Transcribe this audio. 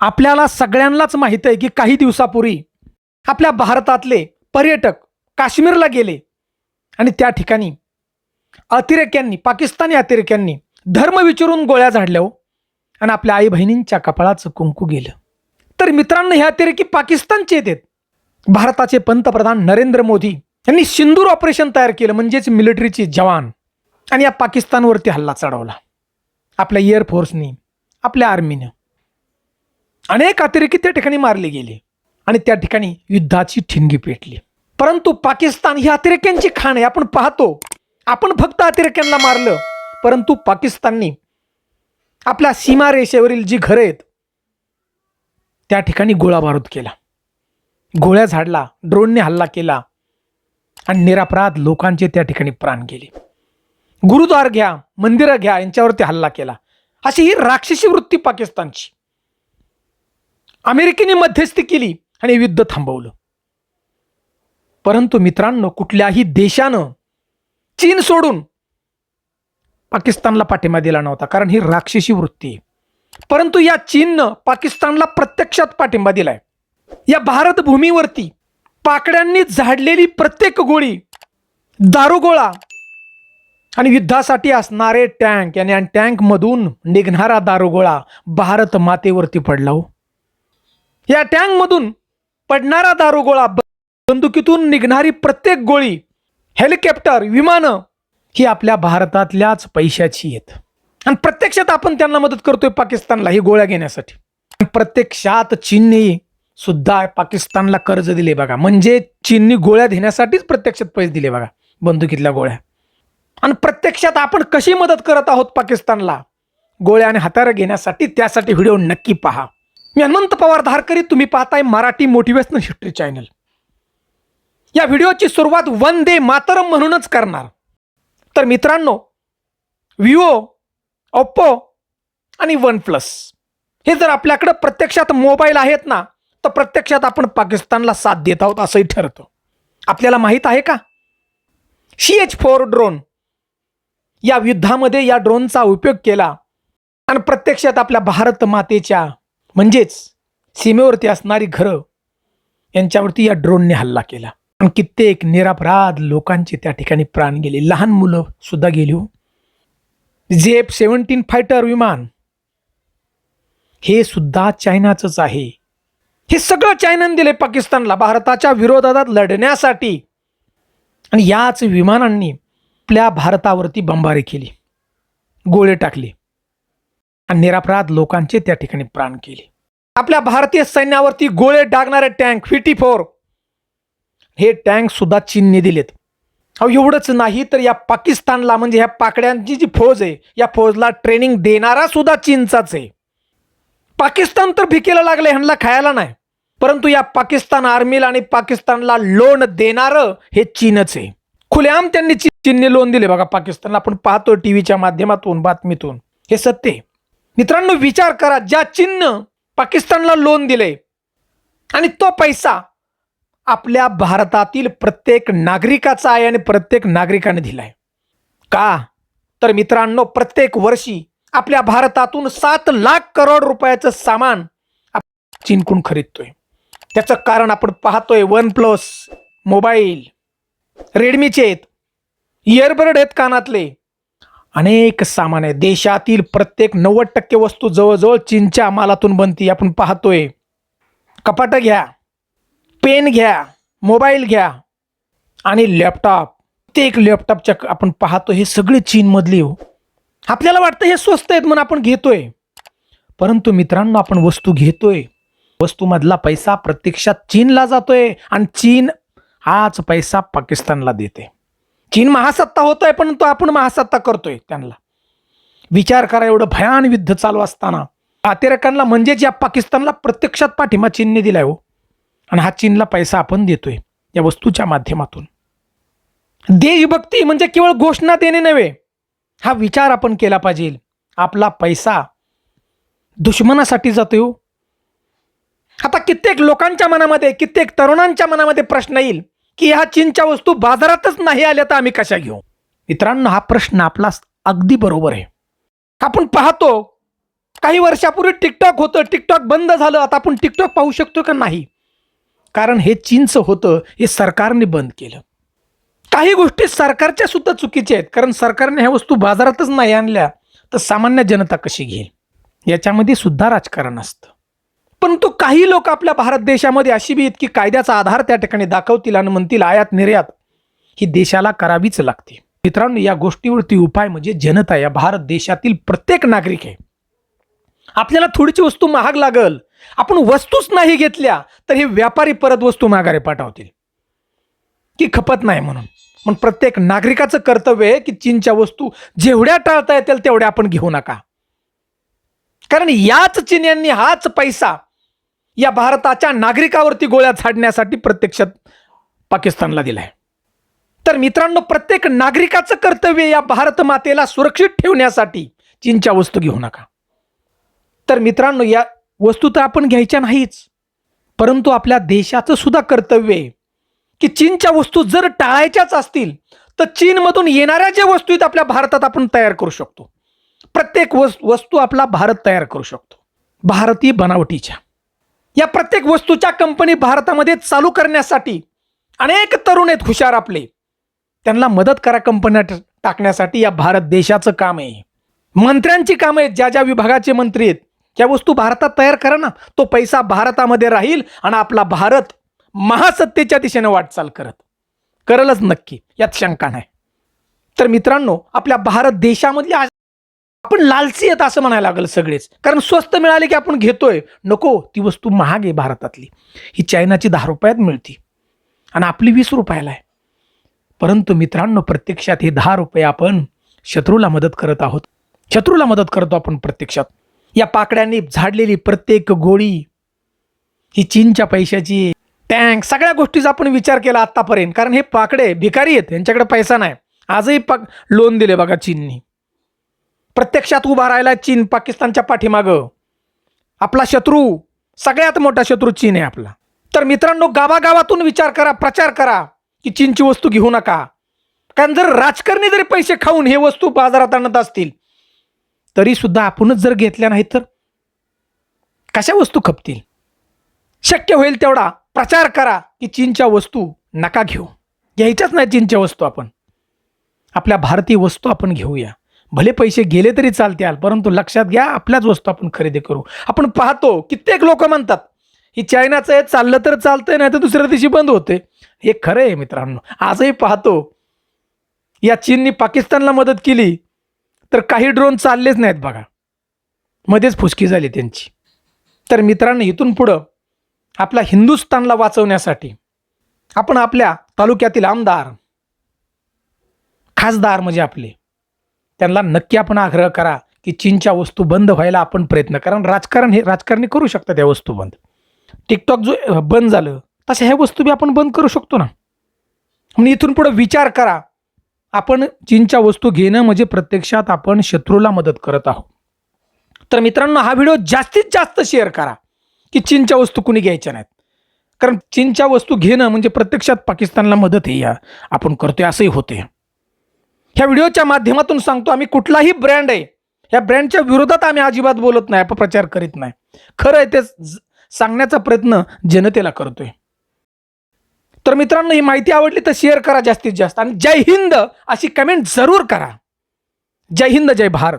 आपल्याला सगळ्यांनाच माहीत आहे की काही दिवसापूर्वी आपल्या भारतातले पर्यटक काश्मीरला गेले. आणि त्या ठिकाणी अतिरेक्यांनी पाकिस्तानी अतिरेक्यांनी धर्म विचारून गोळ्या झाडल्या हो. आणि आपल्या आई बहिणींच्या कपाळाचं कुंकू गेलं. तर मित्रांनो हे अतिरेकी पाकिस्तानचे येतात भारताचे पंतप्रधान नरेंद्र मोदी यांनी सिंदूर ऑपरेशन तयार केलं म्हणजेच मिलिटरीचे जवान. आणि या पाकिस्तानवरती हल्ला चढवला. आपल्या एअरफोर्सनी आपल्या आर्मीनं. अनेक अतिरेकी त्या ठिकाणी मारले गेले आणि त्या ठिकाणी युद्धाची ठिणगी पेटली. परंतु पाकिस्तान ही अतिरेक्यांची खाण आहे. आपण पाहतो आपण फक्त अतिरेक्यांना मारलं परंतु पाकिस्ताननी आपल्या सीमारेषेवरील जी घरं आहेत त्या ठिकाणी गोळाबारूद केला. गोळ्या झाडला ड्रोनने हल्ला केला आणि निरापराध लोकांचे त्या ठिकाणी प्राण गेले. गुरुद्वार घ्या मंदिरं घ्या यांच्यावरती हल्ला केला. अशी ही राक्षसी वृत्ती पाकिस्तानची. अमेरिकेने मध्यस्थी केली आणि युद्ध थांबवलं. परंतु मित्रांनो कुठल्याही देशानं चीन सोडून पाकिस्तानला पाठिंबा दिला नव्हता कारण ही राक्षसी वृत्ती आहे. परंतु या चीननं पाकिस्तानला प्रत्यक्षात पाठिंबा दिलाय. या भारत भूमीवरती पाकड्यांनी झाडलेली प्रत्येक गोळी दारुगोळा आणि युद्धासाठी असणारे टँक आणि टँकमधून निघणारा दारुगोळा भारत मातेवरती पडला हो. या टँकमधून पडणारा दारुगोळा बंदुकीतून निघणारी प्रत्येक गोळी हेलिकॉप्टर विमानं ही आपल्या भारतातल्याच पैशाची आहेत. आणि प्रत्यक्षात आपण त्यांना मदत करतोय पाकिस्तानला ही गोळ्या घेण्यासाठी. प्रत्यक्षात चीनने सुद्धा पाकिस्तानला कर्ज दिले बघा. म्हणजे चीननी गोळ्या घेण्यासाठीच प्रत्यक्षात पैसे दिले बघा बंदुकीतल्या गोळ्या. आणि प्रत्यक्षात आपण कशी मदत करत आहोत पाकिस्तानला? गोळ्या आणि हत्यारं घेण्यासाठी त्यासाठी व्हिडिओ नक्की पहा. मी हनुमंत पवार धारकरी तुम्ही पाहताय मराठी मोटिवेशनल हिस्ट्री चॅनल या व्हिडिओची सुरुवात वंदे मातरम म्हणूनच करणार. तर मित्रांनो विवो ओप्पो आणि वन प्लस हे जर आपल्याकडं प्रत्यक्षात मोबाईल आहेत ना तर प्रत्यक्षात आपण पाकिस्तानला साथ देत आहोत असंही ठरतं. आपल्याला माहीत आहे का? सी एच फोर ड्रोन या युद्धामध्ये या ड्रोनचा उपयोग केला आणि प्रत्यक्षात आपल्या भारत मातेच्या म्हणजेच सीमेवरती असणारी घरं यांच्यावरती या ड्रोनने हल्ला केला. पण कित्येक निरापराध लोकांचे त्या ठिकाणी प्राण गेले. लहान मुलं सुद्धा गेली हो. जेफ सेवन्टीन फायटर विमान हे सुद्धा चायनाचंच आहे. हे सगळं चायनाने दिले पाकिस्तानला. भारताच्या विरोधात लढण्यासाठी. आणि याच विमानांनी आपल्या भारतावरती बंबारी केली. गोळे टाकले. आणि निरापराध लोकांचे त्या ठिकाणी प्राण केले. आपल्या भारतीय सैन्यावरती गोळे डागणारे टँक फिटी फोर हे टँक सुद्धा चीनने दिलेत. अहो एवढंच नाही तर या पाकिस्तानला म्हणजे ह्या पाकड्यांची जी फौज आहे या फौजला ट्रेनिंग देणारा सुद्धा चीनचाच आहे. पाकिस्तान तर भिकेला लागले ह्यांना खायला नाही. परंतु या पाकिस्तान आर्मीला आणि पाकिस्तानला लोन देणारं हे चीनच आहे. खुलेआम त्यांनी चीनने लोन दिले. बघा पाकिस्तानला आपण पाहतो टीव्हीच्या माध्यमातून बातमीतून. हे सत्य आहे. मित्रांनो विचार करा ज्या चीननं पाकिस्तानला लोन दिले आणि तो पैसा आपल्या भारतातील प्रत्येक नागरिकाचा आहे आणि प्रत्येक नागरिकाने दिलाय. का? तर मित्रांनो प्रत्येक वर्षी आपल्या भारतातून सात लाख करोड रुपयाचं सामान आप- चीनकडून खरीदतोय. त्याचं कारण आपण पाहतोय वन प्लस मोबाईल रेडमीचे आहेत. इयरबड आहेत कानातले. अनेक सामान आहे. देशातील प्रत्येक नव्वद टक्के वस्तू जवळजवळ चीनच्या मालातून बनती. आपण पाहतोय. कपाटं घ्या पेन घ्या मोबाईल घ्या आणि लॅपटॉप. ते एक लॅपटॉपच्या आपण पाहतो हे सगळे चीनमधली हो. आपल्याला वाटतं हे स्वस्त आहेत म्हणून आपण घेतोय. परंतु मित्रांनो आपण वस्तू घेतोय. वस्तूमधला पैसा प्रत्यक्षात चीनला जातोय आणि चीन हाच पैसा पाकिस्तानला देते. चीन महासत्ता होतोय परंतु आपण महासत्ता करतोय त्यांना. विचार करा एवढं भयान युद्ध चालू असताना. अतिरेकांना म्हणजेच या पाकिस्तानला प्रत्यक्षात पाठिंबा चीनने दिलाय हो. आणि हा चीनला पैसा आपण देतोय या वस्तूच्या माध्यमातून. देशभक्ती म्हणजे केवळ घोषणा देणे नव्हे हा विचार आपण केला पाहिजे. आपला पैसा दुश्मनासाठी जातोय हो. आता कित्येक लोकांच्या मनामध्ये कित्येक तरुणांच्या मनामध्ये प्रश्न येईल. की ह्या चीनच्या वस्तू बाजारातच नाही आल्या तर आम्ही कशा घेऊ? मित्रांनो हा प्रश्न आपला अगदी बरोबर आहे. आपण पाहतो काही वर्षापूर्वी टिकटॉक होतं टिकटॉक बंद झालं आता आपण टिकटॉक पाहू शकतो का नाही? कारण हे चीनचं होतं हे सरकारने बंद केलं. काही गोष्टी सरकारच्या सुद्धा चुकीच्या आहेत कारण सरकारने ह्या वस्तू बाजारातच नाही आणल्या तर सामान्य जनता कशी घेईल? याच्यामध्ये सुद्धा राजकारण असतं. परंतु काही लोक आपल्या भारत देशामध्ये अशी बी इतकी कायद्याचा आधार त्या ठिकाणी दाखवतील आणि म्हणतील आयात निर्यात ही देशाला करावीच लागते. मित्रांनो या गोष्टीवरती उपाय म्हणजे जनता या भारत देशातील प्रत्येक नागरिक आहे. आपल्याला थोडीची वस्तू महाग लागल. आपण वस्तूच नाही घेतल्या तर हे व्यापारी परत वस्तू माघारी पाठवतील. की खपत नाही म्हणून. पण प्रत्येक नागरिकाचं कर्तव्य आहे की चीनच्या वस्तू जेवढ्या टाळता येतील तेवढ्या आपण घेऊ नका. कारण याच चीन यांनी हाच पैसा या भारताच्या नागरिकावरती गोळ्या झाडण्यासाठी प्रत्यक्षात पाकिस्तानला दिलाय तर मित्रांनो प्रत्येक नागरिकाचं कर्तव्य या भारत मातेला सुरक्षित ठेवण्यासाठी चीनच्या वस्तू घेऊ नका. तर मित्रांनो या वस्तू तर आपण घ्यायच्या नाहीच परंतु आपल्या देशाचं सुद्धा कर्तव्य आहे की चीनच्या वस्तू जर टाळायच्याच असतील तर चीनमधून येणाऱ्या ज्या वस्तू आहेत आपल्या भारतात आपण तयार करू शकतो. प्रत्येक वस्तू आपला भारत तयार करू शकतो. भारतीय बनावटीच्या. या प्रत्येक वस्तूच्या कंपनी भारतामध्ये चालू करण्यासाठी अनेक तरुण आहेत हुशार आपले. त्यांना मदत करा कंपन्या टाकण्यासाठी या भारत देशाचं काम आहे. मंत्र्यांची कामं आहेत ज्या ज्या विभागाचे मंत्री आहेत त्या वस्तू भारतात तयार करा ना. तो पैसा भारतामध्ये राहील आणि आपला भारत महासत्तेच्या दिशेने वाटचाल करत. करलच नक्की यात शंका नाही. तर मित्रांनो आपल्या भारत देशामधल्या आपण लालची येत असं म्हणायला लागलं सगळेच. कारण स्वस्त मिळाले की आपण घेतोय. नको ती वस्तू महाग आहे भारतातली. ही चायनाची दहा रुपयात मिळते. आणि आपली वीस रुपयाला आहे. परंतु मित्रांनो प्रत्यक्षात हे दहा रुपये आपण शत्रूला मदत करत आहोत. शत्रूला मदत करतो आपण प्रत्यक्षात. या पाकड्यांनी झाडलेली प्रत्येक गोळी ही चीनच्या पैशाची टँक सगळ्या गोष्टीचा आपण विचार केला आत्तापर्यंत. कारण हे पाकडे भिकारी आहेत यांच्याकडे पैसा नाही. आजही पाक लोन दिले बघा चीननी. प्रत्यक्षात उभा राहिला चीन पाकिस्तानच्या पाठीमागं. आपला शत्रू सगळ्यात मोठा शत्रू चीन आहे आपला. तर मित्रांनो गावागावातून विचार करा प्रचार करा की चीनची वस्तू घेऊ नका. कारण जर राजकारणी जरी पैसे खाऊन हे वस्तू बाजारात आणत असतील तरी सुद्धा आपणच जर घेतल्या नाही तर कशा वस्तू खपतील? शक्य होईल तेवढा प्रचार करा की चीनच्या वस्तू नका घेऊ. घ्यायच्याच नाही चीनच्या वस्तू आपण. आपल्या भारतीय वस्तू आपण घेऊया. भले पैसे गेले तरी चालतील परंतु लक्षात घ्या आपल्याच वस्तू आपण खरेदी करू. आपण पाहतो कित्येक लोक म्हणतात ही चायनाचं आहे चाललं तर चालतंय नाही तर दुसऱ्या दिवशी बंद होते. हे खरं आहे मित्रांनो. आजही पाहतो या चीननी पाकिस्तानला मदत केली तर काही ड्रोन चाललेच नाहीत बघा. मध्येच फुसकी झाली त्यांची. तर मित्रांनो इथून पुढं आपल्या हिंदुस्थानला वाचवण्यासाठी आपण आपल्या तालुक्यातील आमदार खासदार म्हणजे आपले त्यांना नक्की आपण आग्रह करा की चीनच्या वस्तू बंद व्हायला आपण प्रयत्न करा. कारण राजकारण हे राजकारणी करू शकतात या वस्तू बंद. टिकटॉक जो बंद झालं तशा ह्या वस्तू बी आपण बंद करू शकतो ना. म्हणून इथून पुढे विचार करा. आपण चीनच्या वस्तू घेणं म्हणजे प्रत्यक्षात आपण शत्रूला मदत करत आहोत. तर मित्रांनो हा व्हिडिओ जास्तीत जास्त शेअर करा की चीनच्या वस्तू कुणी घ्यायच्या नाहीत. कारण चीनच्या वस्तू घेणं म्हणजे प्रत्यक्षात पाकिस्तानला मदत आहे या आपण करतोय असंही होते ह्या व्हिडिओच्या माध्यमातून सांगतो आम्ही कुठलाही ब्रँड आहे ह्या ब्रँडच्या विरोधात आम्ही अजिबात बोलत नाही अपप्रचार करीत नाही. खरं आहे ते सांगण्याचा प्रयत्न जनतेला करतोय. तर मित्रांनो ही माहिती आवडली तर शेअर करा जास्तीत जास्त. आणि जय हिंद अशी कमेंट जरूर करा. जय हिंद जय भारत.